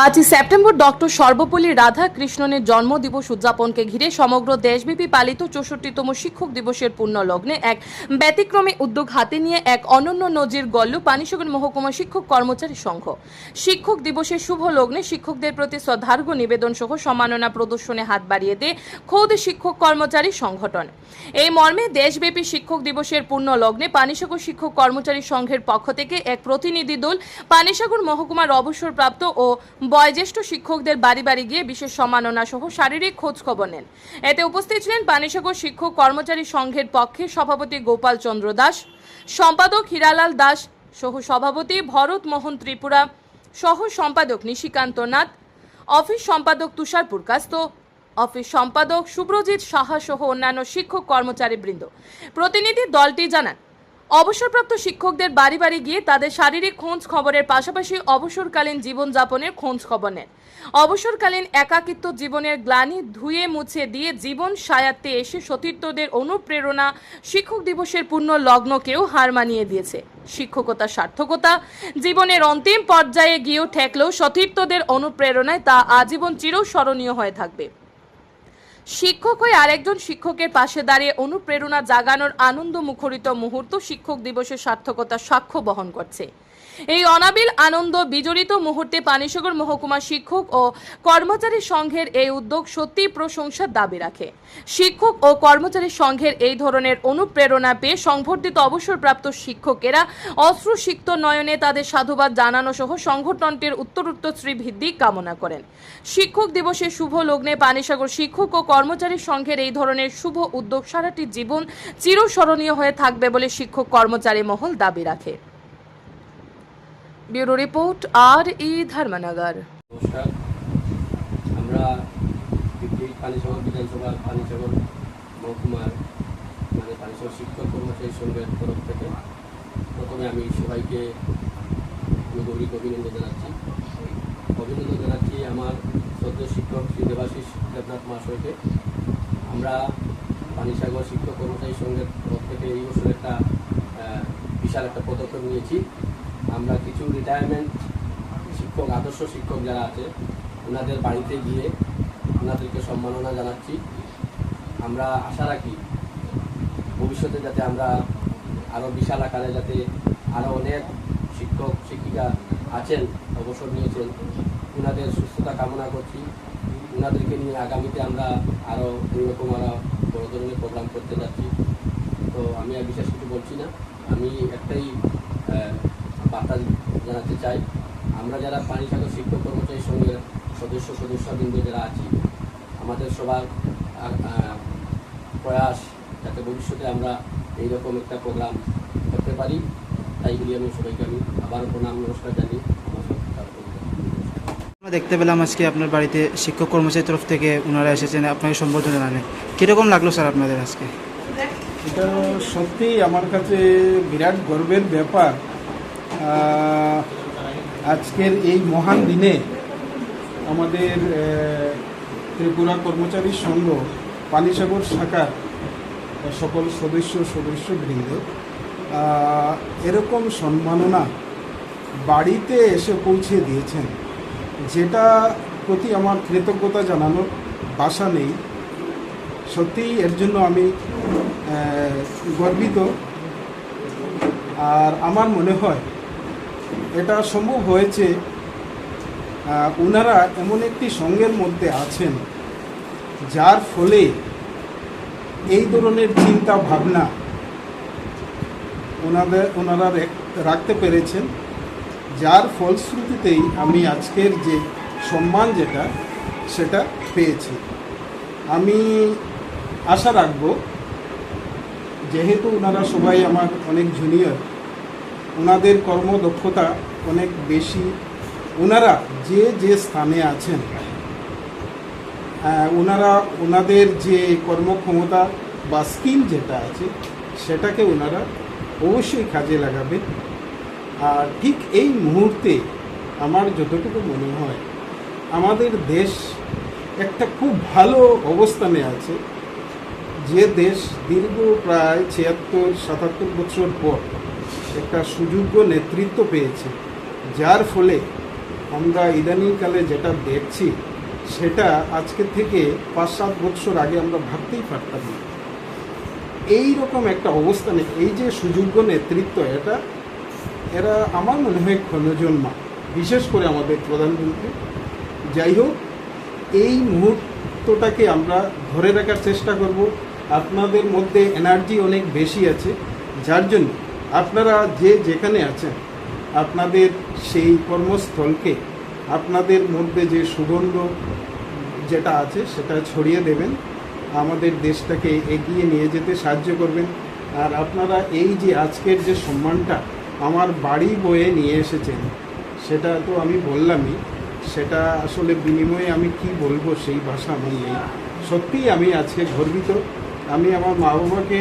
পাঁচই September doctor Sarvepalli রাধা কৃষ্ণনের জন্মদিবস উদযাপনকে ঘিরে সমগ্র দেশব্যাপী পালিত চৌষট্টিতম শিক্ষক দিবসের পূর্ণ লগ্নে এক ব্যতিক্রমী উদ্যোগ হাতে নিয়ে এক অনন্য নজির গল্ল পানিসাগর মহকুমা শিক্ষক কর্মচারী সংঘ। শিক্ষক দিবসের শুভ লগ্নে শিক্ষকদের প্রতি শ্রদ্ধার্ঘ নিবেদন সহ সম্মাননা প্রদর্শনে হাত বাড়িয়ে দিয়ে খোদ শিক্ষক কর্মচারী সংগঠন। এই মর্মে দেশব্যাপী শিক্ষক দিবসের পূর্ণ লগ্নে পানিসাগর শিক্ষক কর্মচারী সংঘের পক্ষ থেকে এক প্রতিনিধি দল পানিসাগর মহকুমার অবসরপ্রাপ্ত ও বয়োজ্যেষ্ঠ শিক্ষকদের বাড়ি বাড়ি গিয়ে বিশেষ সম্মাননা সহ শারীরিক খোঁজ খবর নেন। এতে উপস্থিত ছিলেন পানিসাগর শিক্ষক কর্মচারী সংঘের পক্ষে সভাপতি গোপাল চন্দ্র দাস, সম্পাদক হীরালাল দাস সহ সভাপতি ভরত মোহন ত্রিপুরা, সহ সম্পাদক নিশিকান্ত নাথ, অফিস সম্পাদক তুষার পুরকাস্ত অফিস সম্পাদক সুব্রজিৎ সাহা সহ অন্যান্য শিক্ষক কর্মচারী বৃন্দ প্রতিনিধি দলটি জানান অবসরপ্রাপ্ত শিক্ষকদের বাড়ি বাড়ি গিয়ে তাদের শারীরিক খোঁজ খবরের পাশাপাশি অবসরকালীন জীবনযাপনের খোঁজ খবর নেন। অবসরকালীন একাকিত্ব জীবনের গ্লানি ধুয়ে মুছে দিয়ে জীবন সায়াত্তে এসে সতীর্থদের অনুপ্রেরণা শিক্ষক দিবসের পূর্ণ লগ্নকেও হার মানিয়ে দিয়েছে। শিক্ষকতা সার্থকতা জীবনের অন্তিম পর্যায়ে গিয়েও ঠেকলেও সতীর্থদের অনুপ্রেরণায় তা আজীবন চিরস্মরণীয় হয়ে থাকবে। শিক্ষক হয়ে আরেকজন শিক্ষকের পাশে দাঁড়িয়ে অনুপ্রেরণা জাগানোর আনন্দ মুখরিত মুহূর্ত শিক্ষক দিবসের সার্থকতা সাক্ষ্য বহন করছে। এই অনাবিল আনন্দ বিজড়িত মুহূর্তে পানিসাগর মহকুমা শিক্ষক ও কর্মচারী সংঘের এই উদ্যোগ সত্যি প্রশংসার দাবি রাখে। শিক্ষক ও কর্মচারী সংঘের এই ধরনের অনুপ্রেরণা পেয়ে সংবর্ধিত অবসরপ্রাপ্ত শিক্ষকেরা অশ্রুসিক্ত নয়নে তাদের সাধুবাদ জানানো সহ সংগঠনটির উত্তরোত্তর শ্রীবৃদ্ধি কামনা করেন। শিক্ষক দিবসের শুভ লগ্নে পানিসাগর শিক্ষক ও কর্মচারী সংঘের এই ধরনের শুভ উদ্যোগ সারাটি জীবন চিরস্মরণীয় হয়ে থাকবে বলে শিক্ষক কর্মচারী মহল দাবি রাখে। ব্যুরো রিপোর্ট আর ই ধর্মনগর। নমস্কার। আমরা পানিসাগর বিধানসভার পানিসাগর মহকুমার মানে পানিসাগর শিক্ষক কর্মচারী সংঘের তরফ থেকে প্রথমে আমি সবাইকে গৌরিক অভিনন্দন জানাচ্ছি। অভিনন্দন জানাচ্ছি আমার সদ্য শিক্ষক শ্রী দেবাশিস দেবনাথ মহাশয়কে। আমরা পানিসাগর শিক্ষক কর্মচারী সংঘের তরফ থেকে এই বছর একটা বিশাল একটা পদক্ষেপ নিয়েছি। আমরা কিছু রিটায়ারমেন্ট শিক্ষক, আদর্শ শিক্ষক যারা আছে, ওনাদের বাড়িতে গিয়ে ওনাদেরকে সম্মাননা জানাচ্ছি। আমরা আশা রাখি ভবিষ্যতে যাতে আমরা আরও বিশাল আকারে যাতে আরও অনেক শিক্ষক, শিক্ষিকা আছেন, অবসর নিয়েছেন ওনাদের সুস্থতা কামনা করছি। ওনাদেরকে নিয়ে আগামীতে আমরা আরও এইরকম আরও বড় ধরনের প্রোগ্রাম করতে যাচ্ছি। তো আমি আর বিশেষ কিছু বলছি না। আমি একটাই বার্তা জানাতে চাই। আমরা যারা পানিসাগর শিক্ষক কর্মচারী সঙ্গে সদস্য সদস্যবৃন্দ যারা আছি আমাদের সবার প্রয়াস যাতে ভবিষ্যতে আমরা এইরকম একটা প্রোগ্রাম করতে পারি। তাই বলি আমি সবাইকে আমি আবার প্রণাম নমস্কার জানিয়ে আমার আমরা দেখতে পেলাম আজকে আপনার বাড়িতে শিক্ষক কর্মচারীর তরফ থেকে ওনারা এসেছেন আপনাকে সম্বর্ধনা জানালেন। কীরকম লাগল স্যার আপনাদের আজকে? এটা সত্যিই আমার কাছে বিরাট গর্বের ব্যাপার। আজকের এই মহান দিনে আমাদের ত্রিপুরা কর্মচারী সংঘ পানিসাগর শাখার সকল সদস্য সদস্যবৃন্দ আহ, এরকম সম্মাননা বাড়িতে এসে পৌঁছে দিয়েছেন যেটা প্রতি আমার কৃতজ্ঞতা জানানোর বাসা নেই। সত্যিই এর জন্য আমি গর্বিত। আর আমার মনে হয় এটা সম্ভব হয়েছে ওনারা এমন একটি সঙ্গের মধ্যে আছেন, যার ফলে এই ধরনের চিন্তা ভাবনা ওনাদের, ওনারা রেখ- রাখতে পেরেছেন। যার ফলশ্রুতিতেই আমি আজকের যে সম্মান যেটা, সেটা পেয়েছি। আমি আশা রাখব, যেহেতু ওনারা সবাই আমার অনেক জুনিয়র ওনাদের কর্মদক্ষতা অনেক বেশি। ওনারা যে যে স্থানে আছেন ওনারা, ওনাদের যে কর্মক্ষমতা বা স্কিল যেটা আছে, সেটাকে ওনারা অবশ্যই কাজে লাগাবেন। আর ঠিক এই মুহূর্তে আমার যতটুকু মনে হয়, আমাদের দেশ একটা খুব ভালো অবস্থানে আছে। যে দেশ দীর্ঘ প্রায় ছিয়াত্তর, সাতাত্তর বছর পর একটা সুযোগ্য নেতৃত্ব পেয়েছে। যার ফলে আমরা ইদানিংকালে যেটা দেখছি, সেটা আজকে থেকে পাঁচ সাত বছর আগে আমরা ভাবতেই পারতাম না। এই রকম একটা অবস্থানে এই যে সুযোগ্য নেতৃত্ব, এটা, এরা আমার মনে হয় ক্ষণজন্মা বিশেষ করে আমাদের প্রধানমন্ত্রী। যাই হোক, এই মুহূর্তটাকে আমরা ধরে রাখার চেষ্টা করব। আপনাদের মধ্যে এনার্জি অনেক বেশি আছে। যার জন্য আপনারা যে যেখানে আছেন, আপনাদের সেই কর্মস্থলকে, আপনাদের মধ্যে যে সুগন্ধ যেটা আছে সেটা ছড়িয়ে দেবেন, আমাদের দেশটাকে এগিয়ে নিয়ে যেতে সাহায্য করবেন। আর আপনারা এই যে আজকের যে সম্মানটা আমার বাড়ি বয়ে নিয়ে এসেছেন, সেটা তো আমি বললামই, সেটা আসলে বিনিময়ে আমি কি বলব সেই ভাষা আমার নেই। সত্যিই আমি আজকে গর্বিত আমি আমার মা বাবাকে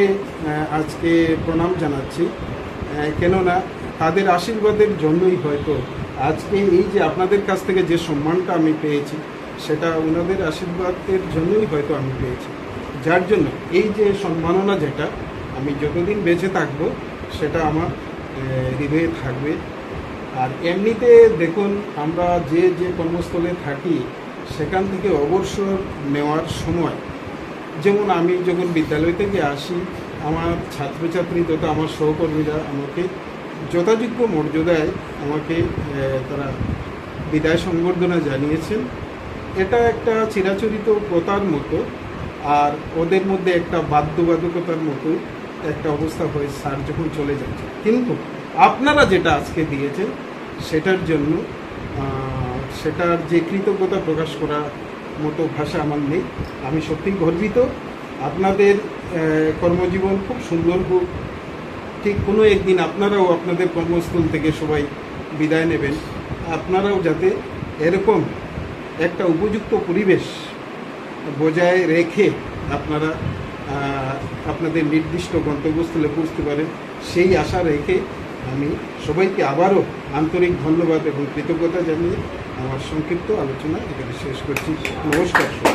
আজকে প্রণাম জানাচ্ছি। কেননা তাদের আশীর্বাদের জন্যই হয়তো আজকে এই যে আপনাদের কাছ থেকে যে সম্মানটা আমি পেয়েছি, সেটা ওনাদের আশীর্বাদের জন্যই হয়তো আমি পেয়েছি। যার জন্য এই যে সম্মাননা যেটা, আমি যতদিন বেঁচে থাকব, সেটা আমার হৃদয়ে থাকবে। আর এমনিতে দেখুন, আমরা যে যে কর্মস্থলে থাকি, সেখান থেকে অবসর নেওয়ার সময় যেমন আমি যখন বিদ্যালয় থেকে আসি, আমার ছাত্রছাত্রী তথা আমার সহকর্মীরা আমাকে যথাযোগ্য মর্যাদায় আমাকে তারা বিদায় সংবর্ধনা জানিয়েছেন। এটা একটা চিরাচরিত প্রথার মতো, আর ওদের মধ্যে একটা বাধ্যবাধকতার মতো একটা অবস্থা হয়ে স্যার যখন চলে যাচ্ছে। কিন্তু আপনারা যেটা আজকে দিয়েছেন, সেটার জন্য সেটার যে কৃতজ্ঞতা প্রকাশ করার মতো ভাষা আমার নেই। আমি সত্যিই গর্বিত। আপনাদের কর্মজীবন খুব সুন্দর হোক। ঠিক কোনো একদিন আপনারাও আপনাদের কর্মস্থল থেকে সবাই বিদায় নেবেন। আপনারাও যাতে এরকম একটা উপযুক্ত পরিবেশ বজায় রেখে আপনারা আপনাদের নির্দিষ্ট গন্তব্যস্থলে পৌঁছতে পারেন। সেই আশা রেখে আমি সবাইকে আবারও আন্তরিক ধন্যবাদ এবং কৃতজ্ঞতা জানিয়ে আমার সংক্ষিপ্ত আলোচনা এখানে শেষ করছি। নমস্কার।